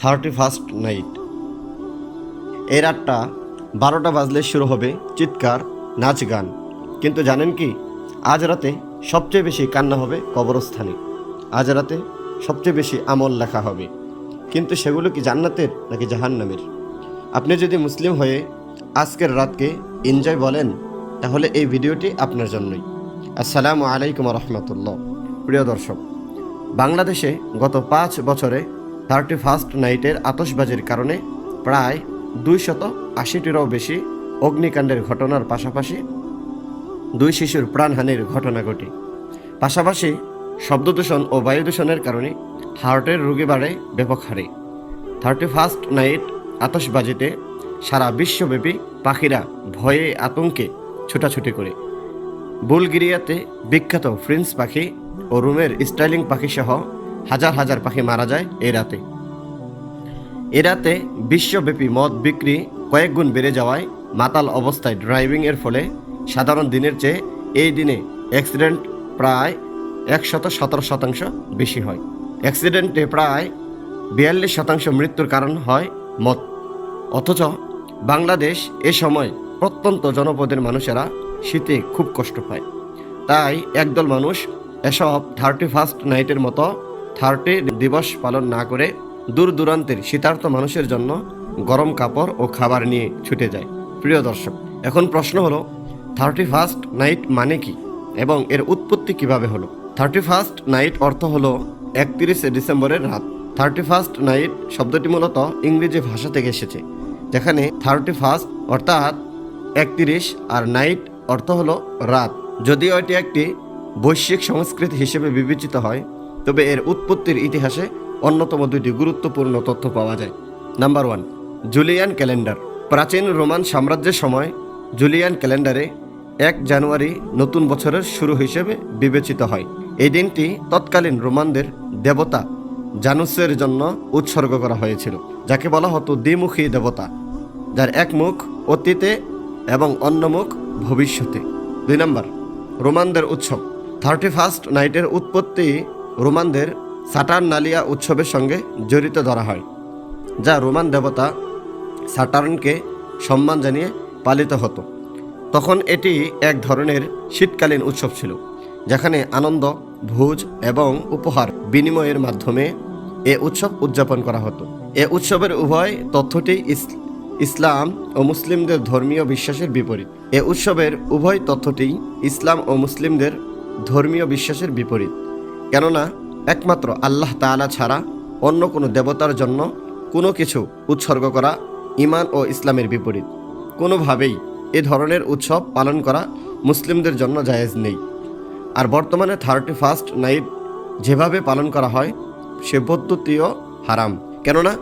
Thirty first night. এই রাতটা বারোটা বাজলে শুরু হবে চিৎকার, নাচ গান। কিন্তু জানেন কি, আজ রাতে সবচেয়ে বেশি কান্না হবে কবরস্থানে। আজ রাতে সবচেয়ে বেশি আমল লেখা হবে। কিন্তু সেগুলো কি জান্নাতের নাকি জাহান্নামের? আপনি যদি মুসলিম হয়ে আজকের রাতকে এনজয় বলেন, তাহলে এই ভিডিওটি আপনার জন্যই। আসসালামু আলাইকুম রহমতুল্লাহ। প্রিয় দর্শক, বাংলাদেশে গত পাঁচ বছরে থার্টি ফার্স্ট নাইটের আতসবাজির কারণে প্রায় দুইশত আশিটিরও বেশি অগ্নিকাণ্ডের ঘটনার পাশাপাশি দুই শিশুর প্রাণহানির ঘটনা ঘটে। পাশাপাশি শব্দদূষণ ও বায়ু দূষণের কারণে হার্টের রোগী বাড়ে ব্যাপক হারে। থার্টি ফার্স্ট নাইট আতসবাজিতে সারা বিশ্বব্যাপী পাখিরা ভয়ে আতঙ্কে ছুটাছুটি করে। বুলগেরিয়াতে বিখ্যাত ফ্রিন্স পাখি ও রুমের স্টাইলিং পাখি সহ হাজার হাজার পাখি মারা যায় এ রাতে। এ রাতে বিশ্বব্যাপী মদ বিক্রি কয়েক গুণ বেড়ে যাওয়ায় মাতাল অবস্থায় ড্রাইভিং এর ফলে সাধারণ দিনের চেয়ে এই দিনে অ্যাক্সিডেন্ট প্রায় একশত সতেরো শতাংশ বেশি হয়। অ্যাক্সিডেন্টে প্রায় বিয়াল্লিশ শতাংশ মৃত্যুর কারণ হয় মদ। অথচ বাংলাদেশ এ সময় প্রত্যন্ত জনপদের মানুষেরা শীতে খুব কষ্ট পায়। তাই একদল মানুষ এসব থার্টি ফার্স্ট নাইটের মতো থার্টি দিবস পালন না করে দূর দূরান্তের শীতার্থ মানুষের জন্য গরম কাপড় ও খাবার নিয়ে ছুটে যায়। প্রিয় দর্শক, এখন প্রশ্ন হলো থার্টি ফার্স্ট নাইট মানে কি এবং এর উৎপত্তি কীভাবে হলো? থার্টি ফার্স্ট নাইট অর্থ হলো একত্রিশে ডিসেম্বরের রাত। থার্টি ফার্স্ট নাইট শব্দটি মূলত ইংরেজি ভাষা থেকে এসেছে, যেখানে থার্টি ফার্স্ট অর্থাৎ একত্রিশ আর নাইট অর্থ হলো রাত। যদিও এটি একটি বৈশ্বিক সংস্কৃতি হিসেবে বিবেচিত হয় তবে এর উৎপত্তির ইতিহাসে অন্যতম দুইটি গুরুত্বপূর্ণ তথ্য পাওয়া যায়। নাম্বার ওয়ান জুলিয়ান ক্যালেন্ডার প্রাচীন রোমান সাম্রাজ্যের সময় জুলিয়ান ক্যালেন্ডারে এক জানুয়ারি নতুন বছরের শুরু হিসেবে বিবেচিত হয়। এই দিনটি তৎকালীন রোমানদের দেবতা জানুসের জন্য উৎসর্গ করা হয়েছিল, যাকে বলা হতো দ্বিমুখী দেবতা, যার এক মুখ অতীতে এবং অন্য মুখ ভবিষ্যতে। দুই নম্বর, রোমানদের উৎসব। থার্টি ফার্স্ট নাইটের উৎপত্তি রোমানদের সাটার্নালিয়া উৎসবের সঙ্গে জড়িত ধরা হয়, যা রোমান দেবতা সাটার্নকে সম্মান জানিয়ে পালিত হতো। তখন এটি এক ধরনের শীতকালীন উৎসব ছিল, যেখানে আনন্দ, ভোজ এবং উপহার বিনিময়ের মাধ্যমে এ উৎসব উদযাপন করা হতো। এ উৎসবের উভয় তথ্যটি ইসলাম ও মুসলিমদের ধর্মীয় বিশ্বাসের বিপরীত। এ উৎসবের উভয় তথ্যটি ইসলাম ও মুসলিমদের ধর্মীয় বিশ্বাসের বিপরীত। কেননা একমাত্র আল্লাহ তাআলা ছাড়া অন্য কোনো দেবতার জন্য কোনো কিছু উৎসর্গ করা ইমান ও ইসলামের বিপরীত। কোনোভাবেই এ ধরনের উৎসব পালন করা মুসলিমদের জন্য জায়েজ নেই। আর বর্তমানে থার্টি ফার্স্ট নাইট যেভাবে পালন করা হয়, সে পদ্ধতিও হারাম। কেননা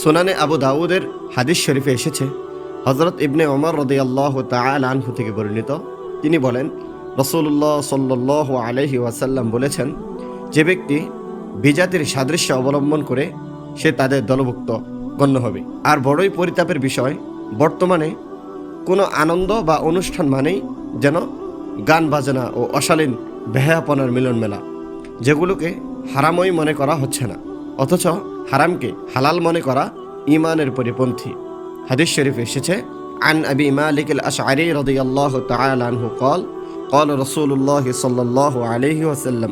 সোনানে আবু দাউদের হাদিস শরীফে এসেছে হজরত ইবনে ওমর রদি আল্লাহ আনহু থেকে বর্ণিত। তিনি বলেন রসুল্লাহ সাল্লাহ আলহি ওয়াসাল্লাম বলেছেন যে ব্যক্তি বিজাতির সাদৃশ্য অবলম্বন করে সে তাদের দলভুক্ত গণ্য হবে আর বড়ই পরিতাপের বিষয় বর্তমানে কোনো আনন্দ বা অনুষ্ঠান মানেই যেন গান বাজনা ও অশালীন বেহায়াপনার মিলন মেলা যেগুলোকে হারামই মনে করা হচ্ছে না অথচ হারামকে হালাল মনে করা ইমানের পরিপন্থী হাদিস শরীফ এসেছে عن أبي مالك الأشعري رضي الله تعالى عنه قال قال رسول الله صلى الله عليه وسلم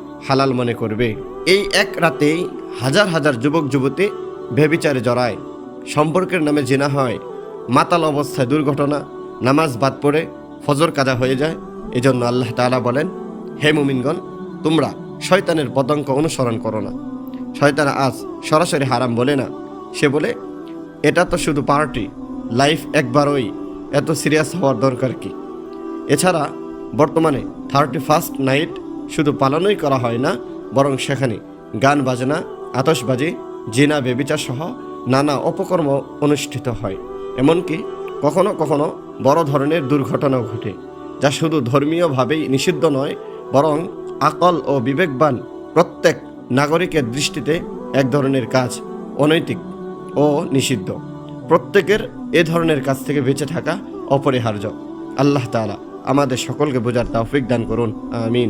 হালাল মনে করবে। এই এক রাতেই হাজার হাজার যুবক যুবতী বেবিচারে জড়ায়। সম্পর্কের নামে জেনা হয়, মাতাল অবস্থায় দুর্ঘটনা, নামাজ বাদ পড়ে ফজর কাজা হয়ে যায়। এজন্য আল্লাহ তাআলা বলেন, হে মুমিনগণ, তোমরা শয়তানের পতঙ্ক অনুসরণ করো না। শয়তান আজ সরাসরি হারাম বলে না। সে বলে, এটা তো শুধু পার্টি, লাইফ একবারই। এত সিরিয়াস হওয়ার দরকার কি? এছাড়া বর্তমানে থার্টি ফার্স্ট নাইট শুধু পালনই করা হয় না, বরং সেখানে গান বাজনা, আতশবাজি, জিনা, বেবিচার সহ নানা অপকর্ম অনুষ্ঠিত হয়। এমনকি কখনো কখনো বড় ধরনের দুর্ঘটনাও ঘটে, যা শুধু ধর্মীয়ভাবেই নিষিদ্ধ নয়, বরং আকল ও বিবেকবান প্রত্যেক নাগরিকের দৃষ্টিতে এক ধরনের কাজ অনৈতিক ও নিষিদ্ধ। প্রত্যেকের এ ধরনের কাজ থেকে বেঁচে থাকা অপরিহার্য। আল্লাহ তাআলা আমাদের সকলকে বোঝার তৌফিক দান করুন। আমিন।